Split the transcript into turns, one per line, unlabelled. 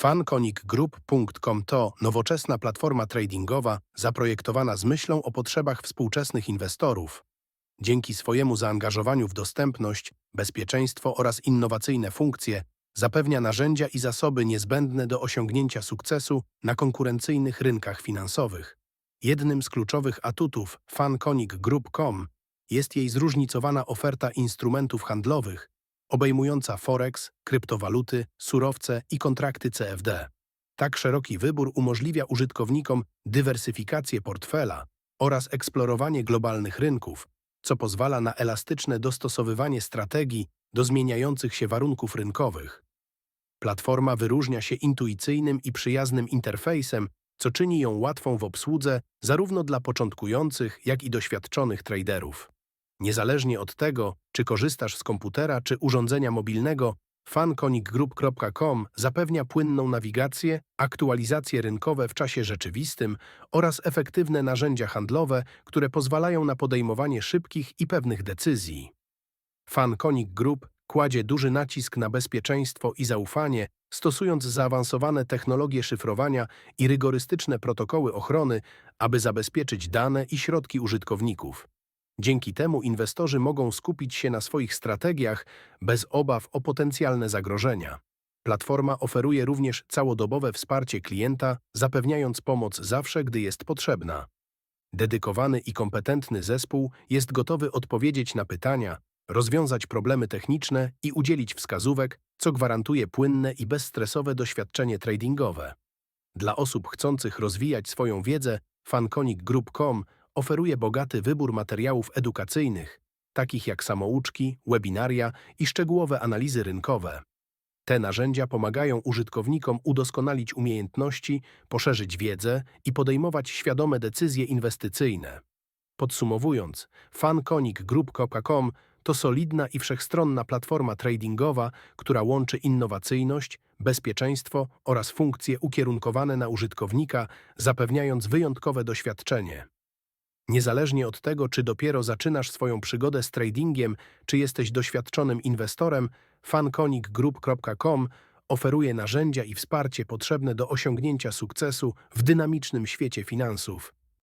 FunConicGroup.com to nowoczesna platforma tradingowa zaprojektowana z myślą o potrzebach współczesnych inwestorów. Dzięki swojemu zaangażowaniu w dostępność, bezpieczeństwo oraz innowacyjne funkcje zapewnia narzędzia i zasoby niezbędne do osiągnięcia sukcesu na konkurencyjnych rynkach finansowych. Jednym z kluczowych atutów FunConicGroup.com jest jej zróżnicowana oferta instrumentów handlowych, obejmująca forex, kryptowaluty, surowce i kontrakty CFD. Tak szeroki wybór umożliwia użytkownikom dywersyfikację portfela oraz eksplorowanie globalnych rynków, co pozwala na elastyczne dostosowywanie strategii do zmieniających się warunków rynkowych. Platforma wyróżnia się intuicyjnym i przyjaznym interfejsem, co czyni ją łatwą w obsłudze zarówno dla początkujących, jak i doświadczonych traderów. Niezależnie od tego, czy korzystasz z komputera czy urządzenia mobilnego, fanconicgroup.com zapewnia płynną nawigację, aktualizacje rynkowe w czasie rzeczywistym oraz efektywne narzędzia handlowe, które pozwalają na podejmowanie szybkich i pewnych decyzji. FanConic Group kładzie duży nacisk na bezpieczeństwo i zaufanie, stosując zaawansowane technologie szyfrowania i rygorystyczne protokoły ochrony, aby zabezpieczyć dane i środki użytkowników. Dzięki temu inwestorzy mogą skupić się na swoich strategiach bez obaw o potencjalne zagrożenia. Platforma oferuje również całodobowe wsparcie klienta, zapewniając pomoc zawsze, gdy jest potrzebna. Dedykowany i kompetentny zespół jest gotowy odpowiedzieć na pytania, rozwiązać problemy techniczne i udzielić wskazówek, co gwarantuje płynne i bezstresowe doświadczenie tradingowe. Dla osób chcących rozwijać swoją wiedzę, fanconicgroup.com oferuje bogaty wybór materiałów edukacyjnych, takich jak samouczki, webinaria i szczegółowe analizy rynkowe. Te narzędzia pomagają użytkownikom udoskonalić umiejętności, poszerzyć wiedzę i podejmować świadome decyzje inwestycyjne. Podsumowując, fanconicgroup.com to solidna i wszechstronna platforma tradingowa, która łączy innowacyjność, bezpieczeństwo oraz funkcje ukierunkowane na użytkownika, zapewniając wyjątkowe doświadczenie. Niezależnie od tego, czy dopiero zaczynasz swoją przygodę z tradingiem, czy jesteś doświadczonym inwestorem, fanconicgroup.com oferuje narzędzia i wsparcie potrzebne do osiągnięcia sukcesu w dynamicznym świecie finansów.